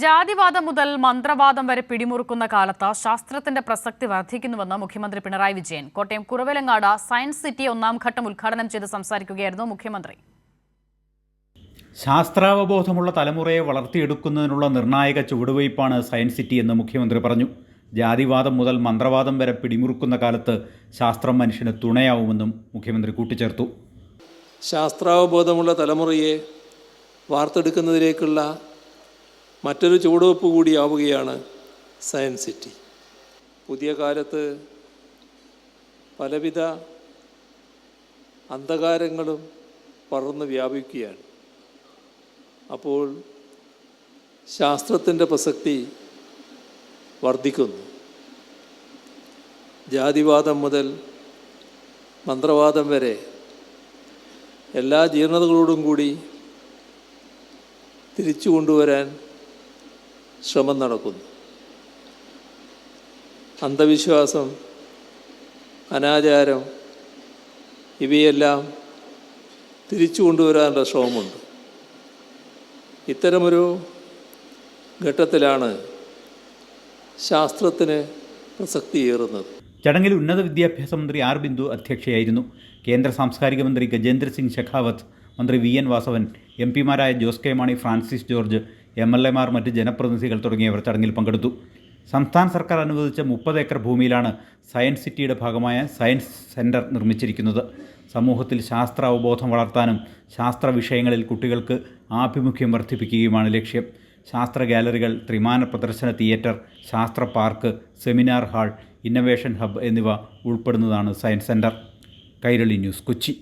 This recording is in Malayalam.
ജാതിവാദം മുതൽ മന്ത്രവാദം വരെ പിടിമുറുക്കുന്ന കാലത്ത് ശാസ്ത്രത്തിന്റെ പ്രസക്തി വർദ്ധിക്കുന്നുവെന്ന് മുഖ്യമന്ത്രി പിണറായി വിജയൻ കോട്ടയം കുറവിലങ്ങാട് സയൻസ് സിറ്റി ഒന്നാം ഘട്ടം ഉദ്ഘാടനം ചെയ്ത് സംസാരിക്കുകയായിരുന്നു മുഖ്യമന്ത്രി. ശാസ്ത്രാവബോധമുള്ള തലമുറയെ വളർത്തിയെടുക്കുന്നതിനുള്ള നിർണായക ചുവടുവയ്പ്പാണ് സയൻസ് സിറ്റി എന്ന് മുഖ്യമന്ത്രി പറഞ്ഞു. ജാതിവാദം മുതൽ മന്ത്രവാദം വരെ പിടിമുറുക്കുന്ന കാലത്ത് ശാസ്ത്രം മനുഷ്യന് തുണയാവുമെന്നും മുഖ്യമന്ത്രി കൂട്ടിച്ചേർത്തു. ശാസ്ത്രാവബോധമുള്ള തലമുറയെ വാർത്തെടുക്കുന്നതിലേക്കുള്ള മറ്റൊരു ചുവടുവെപ്പ് കൂടിയാവുകയാണ് സയൻസ് സിറ്റി. പുതിയ കാലത്ത് പലവിധ അന്ധകാരങ്ങളും പടർന്ന് വ്യാപിക്കുകയാണ്. അപ്പോൾ ശാസ്ത്രത്തിന്റെ പ്രസക്തി വർദ്ധിക്കുന്നു. ജാതിവാദം മുതൽ മന്ത്രവാദം വരെ എല്ലാ ജീർണതകളോടും കൂടി തിരിച്ചു കൊണ്ടുവരാൻ ശ്രമം നടക്കുന്നു. അന്ധവിശ്വാസം അനാചാരം ഇവയെല്ലാം തിരിച്ചു കൊണ്ടുവരാനുള്ള ശ്രമമുണ്ട്. ഇത്തരമൊരു ഘട്ടത്തിലാണ് ശാസ്ത്രത്തിന് പ്രസക്തിയേറുന്നത് ചടങ്ങിൽ ഉന്നത വിദ്യാഭ്യാസ മന്ത്രി ആർ ബിന്ദു അധ്യക്ഷയായിരുന്നു. കേന്ദ്ര സാംസ്കാരിക മന്ത്രി ഗജേന്ദ്ര സിംഗ് ഷെഖാവത്ത് മന്ത്രി V N Vasavan M പിമാരായ Jose K Mani Francis George M L എമാർ മറ്റ് ജനപ്രതിനിധികൾ തുടങ്ങിയവർ ചടങ്ങിൽ പങ്കെടുത്തു. സംസ്ഥാന സർക്കാർ അനുവദിച്ച മുപ്പത് ഏക്കർ ഭൂമിയിലാണ് സയൻസ് സിറ്റിയുടെ ഭാഗമായ സയൻസ് സെന്റർ നിർമ്മിച്ചിരിക്കുന്നത്. സമൂഹത്തിൽ ശാസ്ത്ര അവബോധം വളർത്താനും ശാസ്ത്ര വിഷയങ്ങളിൽ കുട്ടികൾക്ക് ആഭിമുഖ്യം വർദ്ധിപ്പിക്കുകയുമാണ് ലക്ഷ്യം. ശാസ്ത്ര ഗാലറികൾ ത്രിമാന പ്രദർശന തിയേറ്റർ ശാസ്ത്ര park seminar hall innovation hub എന്നിവ ഉൾപ്പെടുന്നതാണ് science centre Kairali news Kochi.